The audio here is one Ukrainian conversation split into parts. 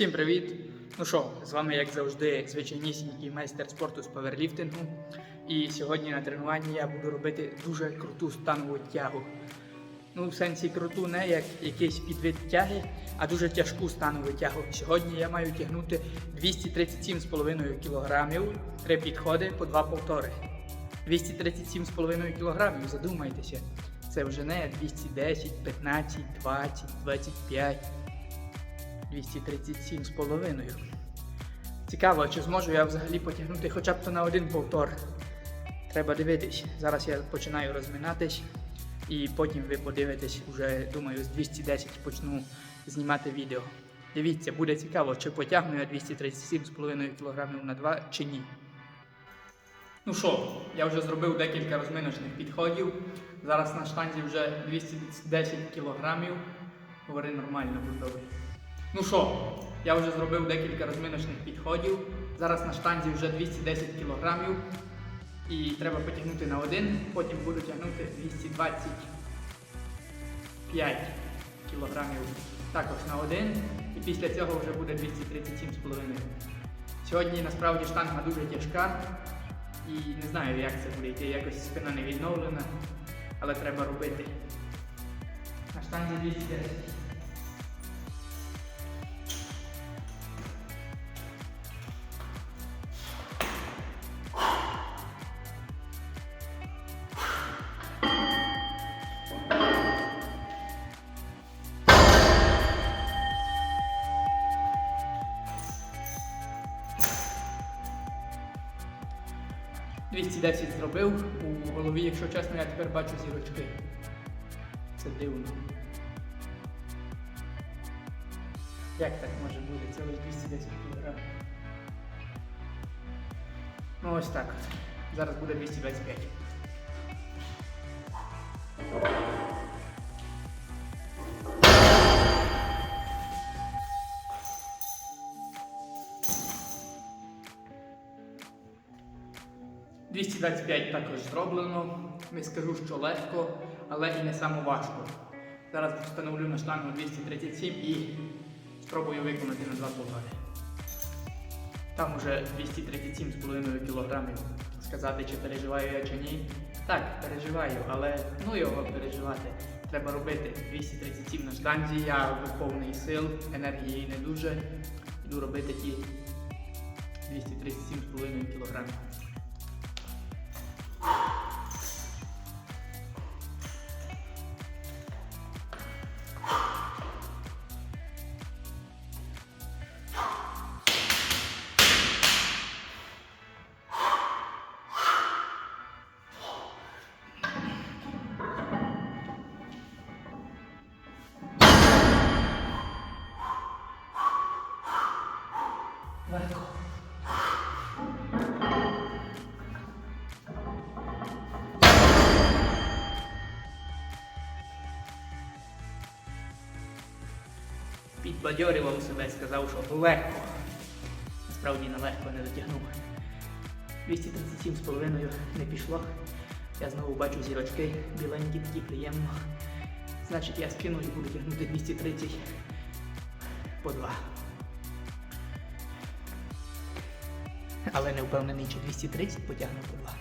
Всім привіт! Ну що, з вами, як завжди, звичайнісінький майстер спорту з паверліфтингу. І сьогодні на тренуванні я буду робити дуже круту станову тягу. Ну, в сенсі круту не як якийсь підвид тяги, а дуже тяжку станову тягу. Сьогодні я маю тягнути 237,5 кг, три підходи по два повтори. 237,5 кг, задумайтеся. Це вже не 210, 15, 20, 25. 237 з половиною. Цікаво, чи зможу я взагалі потягнути хоча б то на один повтор. Треба дивитись. Зараз я починаю розминатись і потім ви подивитесь, уже думаю, з 210 почну знімати відео. Дивіться, буде цікаво, чи потягну я 237,5 кг на 2 чи ні. Ну що, я вже зробив декілька розминочних підходів. Зараз на штанзі вже 210 кг. Говори нормально, будь добре. Ну що, я вже зробив декілька розминочних підходів. Зараз на штанзі вже 210 кг. І треба потягнути на один, потім буду тягнути 225 кг також на один. І після цього вже буде 237,5. Сьогодні насправді штанга дуже тяжка. І не знаю, як це буде йти. Якось спина не відновлена, але треба робити. На штанзі 210. – 210 зробив. У голові, якщо чесно, я тепер бачу зірочки. Це дивно. Як так може бути? Це лише 210 кг. Ну ось так. Зараз буде 225. – 225 також зроблено. Не скажу, що легко, але і не само важко. Зараз встановлю на штангу 237 і спробую виконати на два повтори. Там уже 237,5 кг. Сказати, чи переживаю я чи ні. Так, переживаю, але ну його переживати. Треба робити 237 на штанзі, я повний сил, енергії не дуже. Йду робити ті 237,5 кг. Легко. Підбадьорював себе, сказав, що легко. Насправді на легко не дотягнув. 237,5 не пішло. Я знову бачу зірочки, біленькі такі приємно. Значить я скину і буду тягнути 230 по 2. Але не впевнений, чи 230 потягне по 2.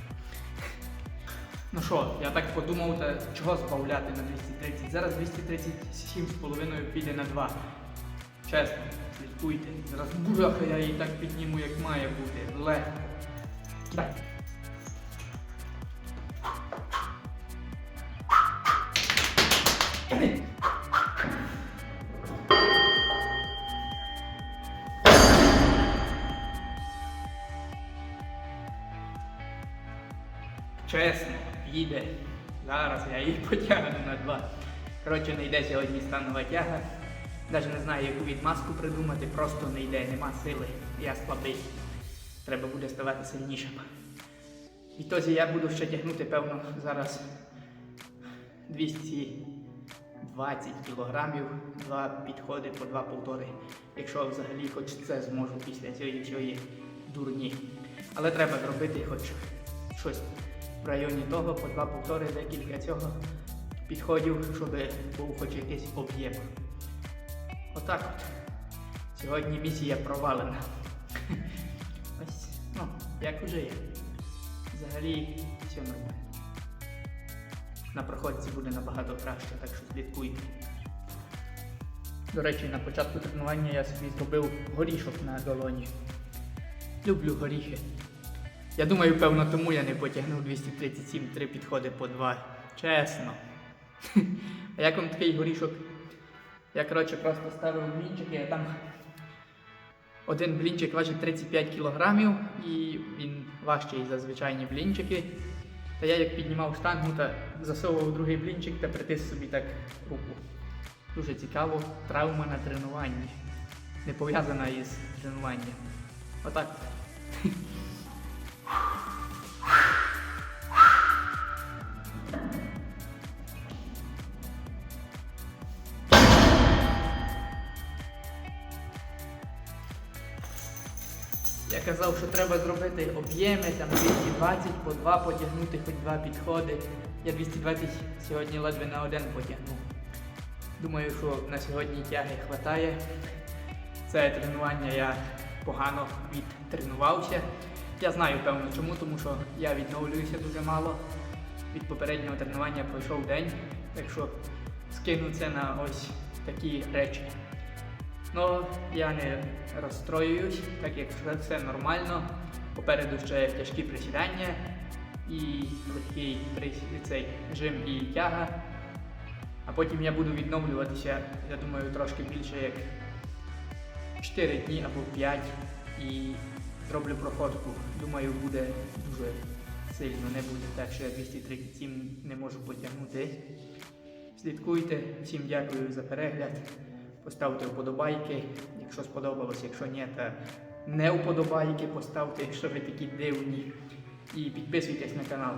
Ну що, я так подумав, та чого збавляти на 230? Зараз 237,5 піде на 2. Чесно, слідкуйте. Зараз бляха, я її так підніму, як має бути. Легко. Так. Їде. Зараз я її потягну на два. Коротше, не йде сьогодні станова тяга. Навіть не знаю, яку відмазку придумати, просто не йде, нема сили. Я слабий. Треба буде ставати сильнішим. Відтоді я буду ще тягнути, певно, зараз 220 кілограмів, два підходи по два повтори. Якщо взагалі хоч це зможу після цієї дурні. Але треба зробити хоч щось в районі того, по два повтори, декілька цього підходів, щоб був хоч якийсь об'єм. Отак от. Сьогодні місія провалена. Ось, ну, як уже є. Взагалі все нормально. На проходці буде набагато краще, так що слідкуйте. До речі, на початку тренування я собі зробив горішок на долоні. Люблю горіхи. Я думаю, певно, тому я не потягнув 237 три підходи по два. Чесно. А як вам такий горішок? Я, коротше, просто ставив блінчики, а там один блінчик важить 35 кілограмів і він важчий за звичайні блінчики. Та я як піднімав штангу та засовував другий блінчик та притис собі так руку. Дуже цікаво, травма на тренуванні. Не пов'язана із тренуванням. Отак. Я казав, що треба зробити об'єми, там 220 по два потягнути, хоч два підходи. Я 220 сьогодні ледве на один потягнув. Думаю, що на сьогодні тяги хватає. Це тренування я погано відтренувався. Я знаю певно чому, тому що я відновлююся дуже мало. Від попереднього тренування пройшов день, так що скину це на ось такі речі. Ну, я не розстроююсь, так як все- нормально. Попереду ще тяжкі присідання і легкий цей жим і тяга. А потім я буду відновлюватися, я думаю, трошки більше як 4 дні або 5 і зроблю проходку. Думаю, буде дуже сильно, не буде так, що я 237 не можу потягнути. Слідкуйте, всім дякую за перегляд. Поставте вподобайки, якщо сподобалось, якщо ні, то не вподобайки поставте, якщо ви такі дивні. І підписуйтесь на канал.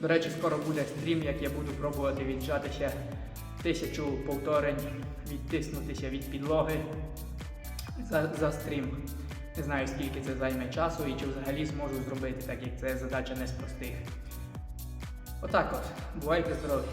До речі, скоро буде стрім, як я буду пробувати віджатися тисячу повторень, відтиснутися від підлоги за, за стрім. Не знаю, скільки це займе часу і чи взагалі зможу зробити, так як це задача не з простих. Отак от. Бувайте здорові!